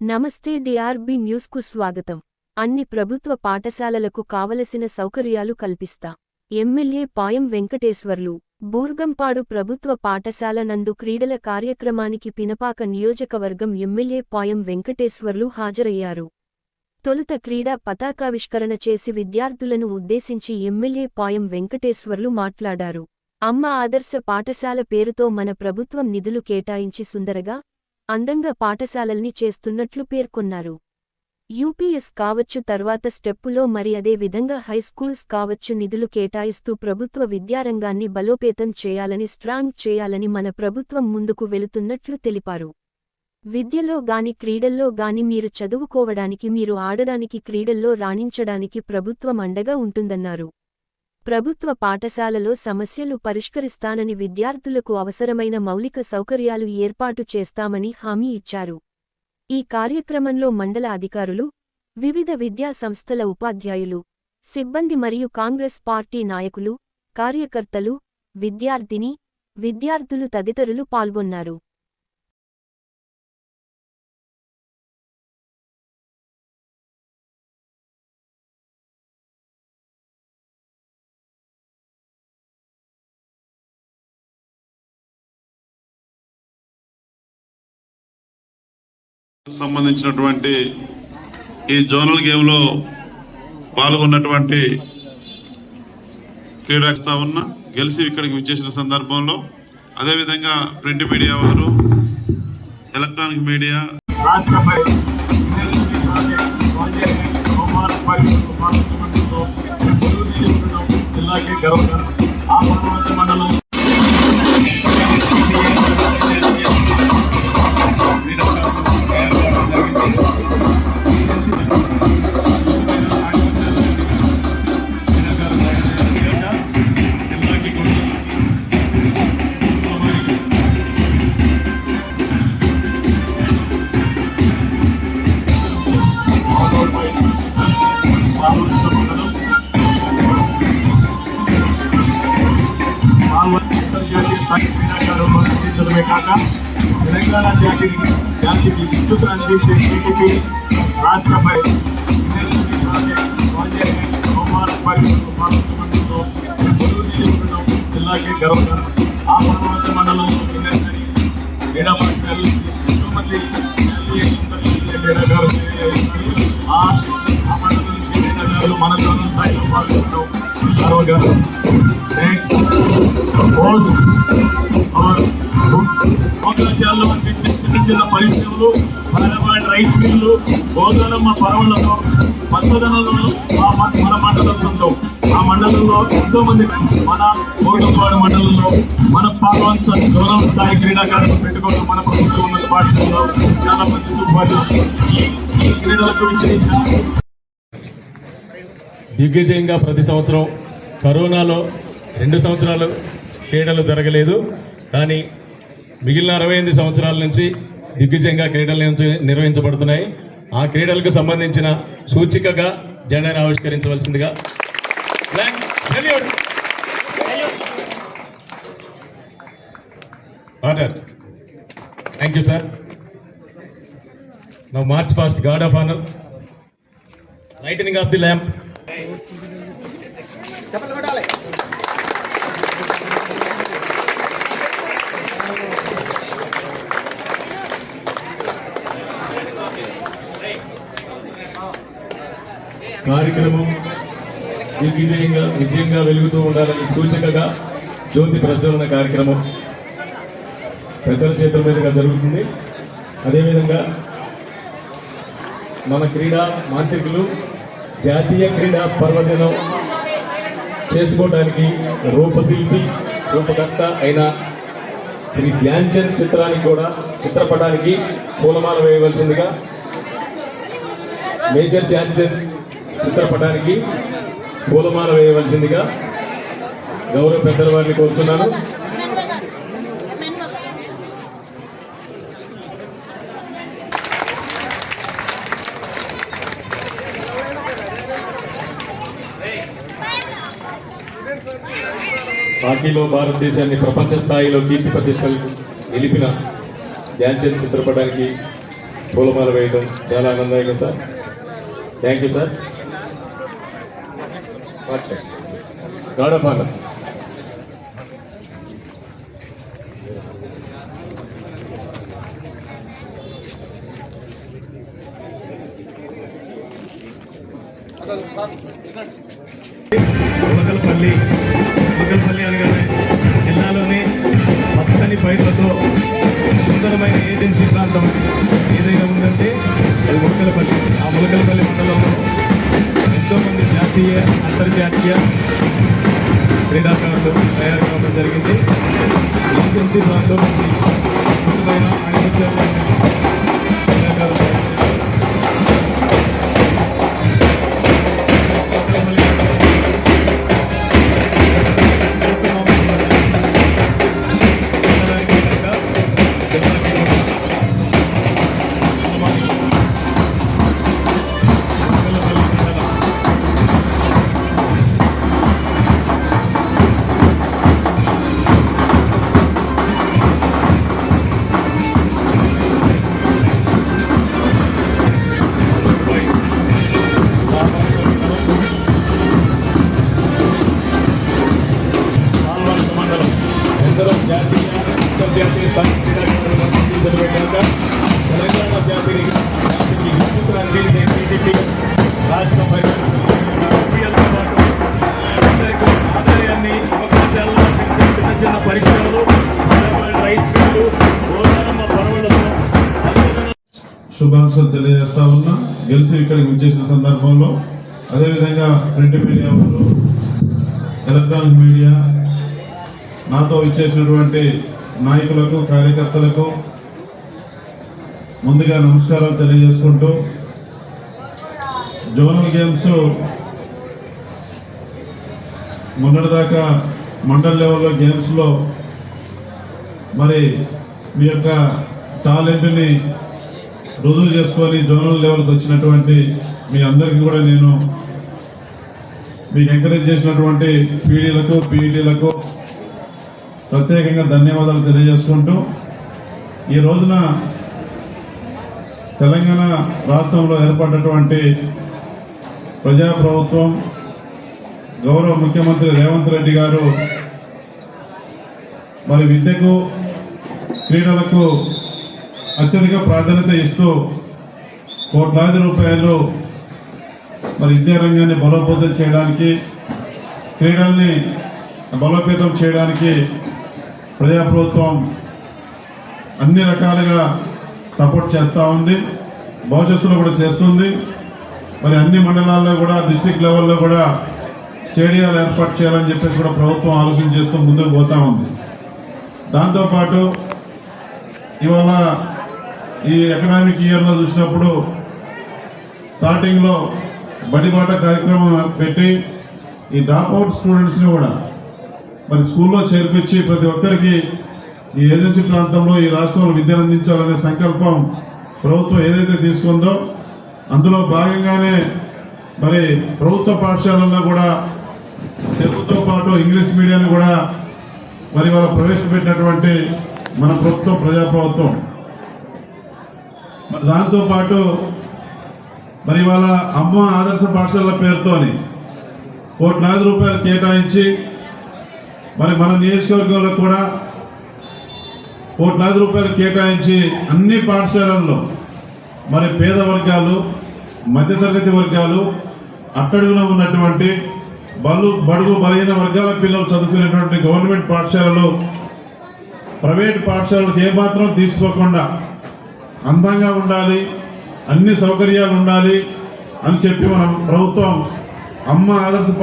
నమస్తే డిఆర్బి న్యూస్కు స్వాగతం. అన్ని ప్రభుత్వ పాఠశాలలకు కావలసిన సౌకర్యాలు కల్పిస్తా. ఎమ్మెల్యే పాయం వెంకటేశ్వర్లు బూర్గంపాడు ప్రభుత్వ పాఠశాల నందు క్రీడల కార్యక్రమానికి పినపాక నియోజకవర్గం ఎమ్మెల్యే పాయం వెంకటేశ్వర్లు హాజరయ్యారు. తొలుత క్రీడా పతాకావిష్కరణ చేసి విద్యార్థులను ఉద్దేశించి ఎమ్మెల్యే పాయం వెంకటేశ్వర్లు మాట్లాడారు. అమ్మ ఆదర్శ పాఠశాల పేరుతో మన ప్రభుత్వం నిధులు కేటాయించి సుందరగా అందంగా పాఠశాలల్ని చేస్తున్నట్లు పేర్కొన్నారు. యూపీఎస్ కావచ్చు తర్వాత స్టెప్పులో మరి అదే విధంగా హైస్కూల్స్ కావచ్చు నిధులు కేటాయిస్తూ ప్రభుత్వ విద్యారంగాన్ని బలోపేతం చేయాలని స్ట్రాంగ్ చేయాలని మన ప్రభుత్వం ముందుకు వెళుతున్నట్లు తెలిపారు. విద్యలో గాని క్రీడల్లో గాని మీరు చదువుకోవడానికి మీరు ఆడడానికి క్రీడల్లో రాణించడానికి ప్రభుత్వం అండగా ఉంటుందన్నారు. ప్రభుత్వ పాఠశాలలో సమస్యలు పరిష్కరిస్తానని విద్యార్థులకు అవసరమైన మౌలిక సౌకర్యాలు ఏర్పాటు చేస్తామని హామీ ఇచ్చారు. ఈ కార్యక్రమంలో మండల అధికారులు వివిధ విద్యా సంస్థల ఉపాధ్యాయులు సిబ్బంది మరియు కాంగ్రెస్ పార్టీ నాయకులు కార్యకర్తలు విద్యార్థిని విద్యార్థులు తదితరులు పాల్గొన్నారు. సంబంధించినటువంటి ఈ జోనల్ గేమ్లో పాల్గొన్నటువంటి క్రీడాస్తా ఉన్న గెలిచి ఇక్కడికి విచ్చేసిన సందర్భంలో అదేవిధంగా ప్రింట్ మీడియా వారు ఎలక్ట్రానిక్ మీడియా జిల్లాకి గర్వకారణం అంతర్జాతీయ కాక తెలంగాణ జాతి జాతికి విద్యుత్ అందించే టీడీపీ రాష్ట్రపై జిల్లాకి గర్వకారణం ఆ పర్వత మండలంలో క్రీడా పాఠశాలలు ఎంతో మంది క్రీడాకారులు ఆ ఆ మండలం నుంచి క్రీడాకారులు మన జోనల్ స్థాయిలో పాల్గొనడం గర్వకారణం నెక్స్ట్ పోస్ట్ చిన్న చిన్న పరిశ్రమలు పాలవాడి రైస్ మిల్లు గోదాలమ్మ పరవళ్ళలో పచ్చదనంలో మన మండలం సొంతం ఆ మండలంలో ఎంతో మంది మన గోడంపాడు మండలంలో మన పాల్వంత జోనల్ స్థాయి క్రీడాకారులు పెట్టుకోవడం మన ప్రభుత్వం ఉన్నత పాఠశాలలో చాలా మంది సూపర్ ఈ క్రీడలకు విశేష దిగ్విజయంగా ప్రతి సంవత్సరం కరోనాలో రెండు సంవత్సరాలు క్రీడలు జరగలేదు. కానీ మిగిలిన అరవై ఎనిమిది సంవత్సరాల నుంచి దిగ్విజయంగా క్రీడలు నిర్వహించబడుతున్నాయి. ఆ క్రీడలకు సంబంధించిన సూచికగా జెండాను ఆవిష్కరించవలసిందిగా thank you sir Thank march fast Now of honour guard of of the lamp కార్యక్రమం దిగ్విజయంగా విజయంగా వెలుగుతూ ఉండాలని సూచికగా జ్యోతి ప్రజ్వలన కార్యక్రమం పెద్దల చేతుల మీదుగా జరుగుతుంది. అదేవిధంగా మన క్రీడా మాంత్రికులు జాతీయ క్రీడా పర్వదినం చేసుకోవడానికి రూపశిల్పి రూపకర్త అయిన శ్రీ ధ్యాన్చంద్ చిత్రానికి కూడా చిత్రపటానికి పూలమాల వేయవలసిందిగా మేజర్ ధ్యాన్చంద్ చిత్రపటానికి పూలమాల వేయవలసిందిగా గౌరవ పెద్దల వారిని కోరుతున్నాను హాకీలో భారతదేశాన్ని ప్రపంచ స్థాయిలో కీర్తి ప్రతిష్టలు నిలిపిన ధ్యాన్చంద్ చిత్రపటానికి పూలమాల వేయడం చాలా ఆనందంగా sir. Thank you sir Gowdapalem Mulakalapalli Mulakalapalli అనగానే జిల్లాలోని పచ్చని పైర్లతో సుందరమైన ఏజెన్సీ ప్రాంతం ఏదైనా ఉందంటే అది ములకలపల్లి. ఆ ములకలపల్లి మండలంలో ఎంతో మంది జాతీయ అంతర్జాతీయ క్రీడాకారులు తయారు కావడం జరిగింది ఏజెన్సీ ప్రాంతం నుంచి అద్భుతమైన శుభాకాంక్షలు తెలియజేస్తా ఉన్నా గెలిచి ఇక్కడికి విచ్చేసిన సందర్భంలో అదేవిధంగా ప్రింట్ మీడియా ఎలక్ట్రానిక్ మీడియా నాతో ఇచ్చేసినటువంటి నాయకులకు కార్యకర్తలకు ముందుగా నమస్కారాలు తెలియజేసుకుంటూ జోనల్ గేమ్స్ మొన్నటిదాకా మండల్ లెవెల్లో గేమ్స్లో మరి మీ యొక్క టాలెంట్ని రుజువు చేసుకోవాలి జోనల్ లెవెల్కి వచ్చినటువంటి మీ అందరికీ కూడా నేను మీకు ఎంకరేజ్ చేసినటువంటి పీడీలకు పీఈటీలకు ప్రత్యేకంగా ధన్యవాదాలు తెలియజేసుకుంటూ ఈ రోజున తెలంగాణ రాష్ట్రంలో ఏర్పడినటువంటి ప్రజాప్రభుత్వం గౌరవ ముఖ్యమంత్రి రేవంత్ రెడ్డి గారు మరి విద్యకు క్రీడలకు అత్యధిక ప్రాధాన్యత ఇస్తూ కోట్లాది రూపాయలు మరి విద్యారంగాన్ని బలోపేతం చేయడానికి క్రీడల్ని బలోపేతం చేయడానికి ప్రజాప్రభుత్వం అన్ని రకాలుగా సపోర్ట్ చేస్తూ ఉంది భవిష్యత్తులో కూడా చేస్తుంది. మరి అన్ని మండలాల్లో కూడా డిస్టిక్ లెవెల్లో కూడా స్టేడియాలు ఏర్పాటు చేయాలని చెప్పేసి కూడా ప్రభుత్వం ఆలోచన చేస్తూ ముందుకు పోతా ఉంది. దాంతోపాటు ఇవాళ ఈ ఎకనామిక్ ఇయర్లో చూసినప్పుడు స్టార్టింగ్లో బడిబాట కార్యక్రమం పెట్టి ఈ డ్రాప్ అవుట్ స్టూడెంట్స్ని కూడా మరి స్కూల్లో చేర్పించి ప్రతి ఒక్కరికి ఈ ఏజెన్సీ ప్రాంతంలో ఈ రాష్ట్రంలో విద్యను అందించాలనే సంకల్పం ప్రభుత్వం ఏదైతే తీసుకుందో అందులో భాగంగానే మరి ప్రభుత్వ పాఠశాలల్లో కూడా తెలుగుతో పాటు ఇంగ్లీష్ మీడియాన్ని కూడా మరి వాళ్ళ ప్రవేశపెట్టినటువంటి మన ప్రభుత్వం ప్రజాప్రభుత్వం. మరి మరి వాళ్ళ అమ్మ ఆదర్శ పాఠశాలల పేరుతోని కోట్లాది రూపాయలు కేటాయించి మరి మన నియోజకవర్గంలో కూడా కోట్లాది రూపాయలు కేటాయించి అన్ని పాఠశాలల్లో మరి పేద వర్గాలు మధ్యతరగతి వర్గాలు అట్టడుగున ఉన్నటువంటి బలు బడుగు బలహీన వర్గాల పిల్లలు చదువుకునేటువంటి గవర్నమెంట్ పాఠశాలలు ప్రైవేట్ పాఠశాలలకు ఏమాత్రం తీసుకోకుండా అందంగా ఉండాలి అన్ని సౌకర్యాలు ఉండాలి అని చెప్పి మనం ప్రభుత్వం అమ్మ ఆదర్శ